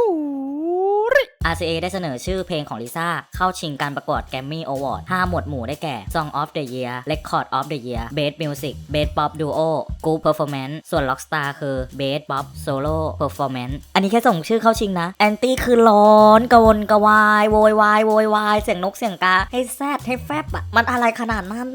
กูริ RCA ได้เสนอชื่อเพลงของลิซ่า เข้าชิงการประกวด Grammy Award 5หมวดหมู่ได้แก่ Song of the Year Record of the Year Best Music Best Pop Duo Group Performance ส่วน Rockstar คือ Best Pop Solo Performance อันนี้แค่ส่งชื่อเข้าชิงนะ แอนตี้คือร้อนกระวนกระวาย โวยวาย โวยวาย เสียงนกเสียงกา ให้แซดให้แฟบอะมันอะไรขนาดนั้น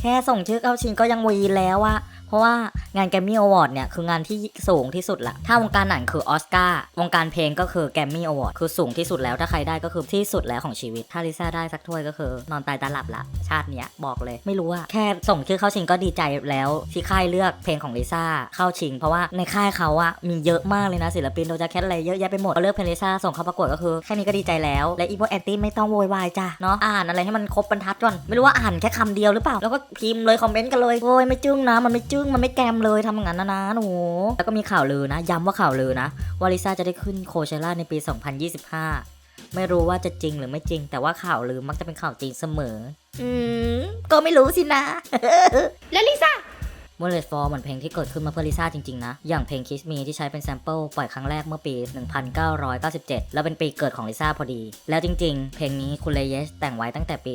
แค่ส่งชื่อเข้าชิงก็ยังวีนแล้วอะ ราะว่างานแกรมมี่อวอร์ดเนี่ยคืองานที่สูงที่สุดละถ้าวงการหนังคือออสการ์วงการเพลงก็คือแกรมมี่อวอร์ดคือสูงที่สุดแล้วถ้าใครได้ก็คือที่สุดแล้วของชีวิตถ้าลิซ่าได้สักถ้วยก็คือนอนตายตาหลับละชาติเนี้ยบอกเลย ไม่รู้ว่าแค่ส่งชื่อเข้าชิงก็ดีใจแล้วที่ค่ายเลือกเพลงของลิซ่าเข้าชิง เพราะว่าในค่ายเขาอะมีเยอะมากเลยนะศิลปินโดจาแคทอะไรเยอะแยะไปหมดเขาเลือกเพลงลิซ่าส่งเข้าประกวดก็คือแค่นี้ก็ดีใจแล้วและอีพวกแอนตี้ไม่ต้องโวยวายจ้ะเนาะอ่านอะไรให้มันครบบรรทัดก่อนไม่รู้ว่าอ่านแค่คำเดียวหรือเปล่าแล้วก็พิมพ์เลยคอมเมนต์กันเลยโอ้ยไม่จึ้งนะมันไม่จึ้งมันไม่แกมเลยทำอย่างนั้นนะนะหนู แล้วก็มีข่าวลือนะ ย้ำว่าข่าวลือนะว่าลิซ่าจะได้ขึ้นโคเชล่าในปี 2025 ไม่รู้ว่าจะจริงหรือไม่จริง แต่ว่าข่าวลือมักจะเป็นข่าวจริงเสมอ อืม ก็ไม่รู้สินะ แล้วลิซ่า มูเลตฟอร์เหมือนเพลงที่เกิดขึ้นมาเพื่อลิซ่าจริงๆนะ อย่างเพลง Kiss Me ที่ใช้เป็นแซมเปิลปล่อยครั้งแรกเมื่อปี 1997 แล้วเป็นปีเกิดของลิซ่าพอดี แล้วจริงๆ เพลงนี้คุณเลเยสแต่งไว้ตั้งแต่ปี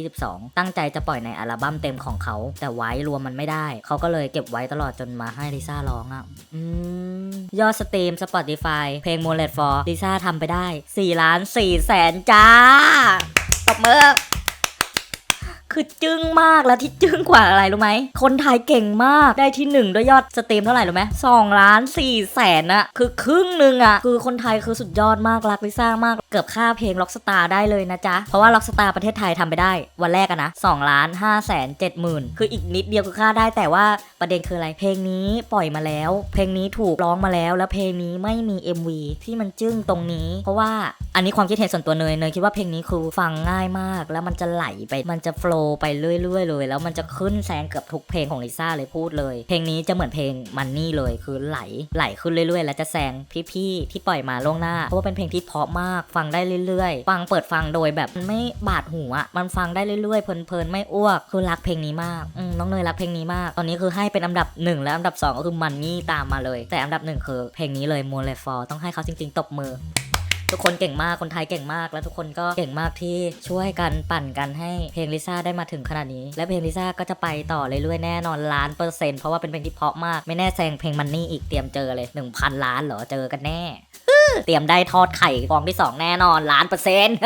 2022 ตั้งใจจะปล่อยในอัลบั้มเต็มของเขา แต่ไว้รวมมันไม่ได้ เขาก็เลยเก็บไว้ตลอดจนมาให้ลิซ่าร้องอะอืมยอดสตรีม Spotify เพลง m o l e t for ลิซ่าทำไปได้4ล้าน4แสนจ้าตบมือ คือจึ้งมากแล้วที่จึ้งกว่าอะไรรู้ไหม คนไทยเก่งมากได้ที่หนึ่งด้วยยอดสตรีมเท่าไหร่รู้ไหมสองล้านสี่แสนอะคือครึ่งหนึ่งอะคือคนไทยคือสุดยอดมากรักลิซ่ามาก เกือบค่าเพลงล็อกสตาร์ได้เลยนะจ๊ะ เพราะว่าล็อกสตาร์ประเทศไทยทำไปได้ วันแรกอะนะสองล้านห้าแสนเจ็ดหมื่นคืออีกนิดเดียวคือค่าได้แต่ว่าประเด็นคืออะไรเพลงนี้ปล่อยมาแล้ว เพลงนี้ถูกร้องมาแล้ว แล้วเพลงนี้ไม่มี MV ที่มันจึ้งตรงนี้ เพราะว่าอันนี้ความคิดเห็นส่วนตัวเนยเนยคิดว่าเพลงนี้คือฟังง่ายมาก แล้วมันจะไหลไปมันจะโฟล์ไปเรื่อยๆเลย แล้วมันจะขึ้นแซงเกือบทุกเพลงของลิซ่าเลยพูดเลย เพลงนี้จะเหมือนเพลงมันนี่เลยคือไหลไหลขึ้นเรื่อยๆ แล้วจะแซงพี่ๆที่ปล่อยมาล่วงหน้าเพราะว่าเป็นเพลงที่เพาะมากฟังได้เรื่อยๆ ฟังเปิดฟังโดยแบบมันไม่บาดหูอะมันฟังได้เรื่อยๆเพลินๆไม่อ้วกคือรักเพลงนี้มากมน้องเนยรักเพลงนี้มาก ตอนนี้คือให้เป็นอันดับหนึ่งและอันดับสองก็คือมันนี่ตามมาเลย แต่อันดับหนึ่งคือเพลงนี้เลยมูเลฟอร์ต้องให้เขาจริงๆ ตบมือ ทุกคนเก่งมากคนไทยเก่งมาก แล้วทุกคนก็เก่งมากที่ช่วยกันปั่นกันให้เพลงลิซ่าได้มาถึงขนาดนี้ และเพลงลิซ่าก็จะไปต่อเรื่อยๆแน่นอนล้านเปอร์เซ็นต์เพราะว่าเป็นเพลงที่เพราะมาก ไม่แน่แซงเพลงมันนี่อีกเตรียมเจอเลย 1,000 ล้านเหรอเจอกันแน่ เตรียมได้ทอดไข่ฟองที่ 2 แน่นอนล้านเปอร์เซ็นต์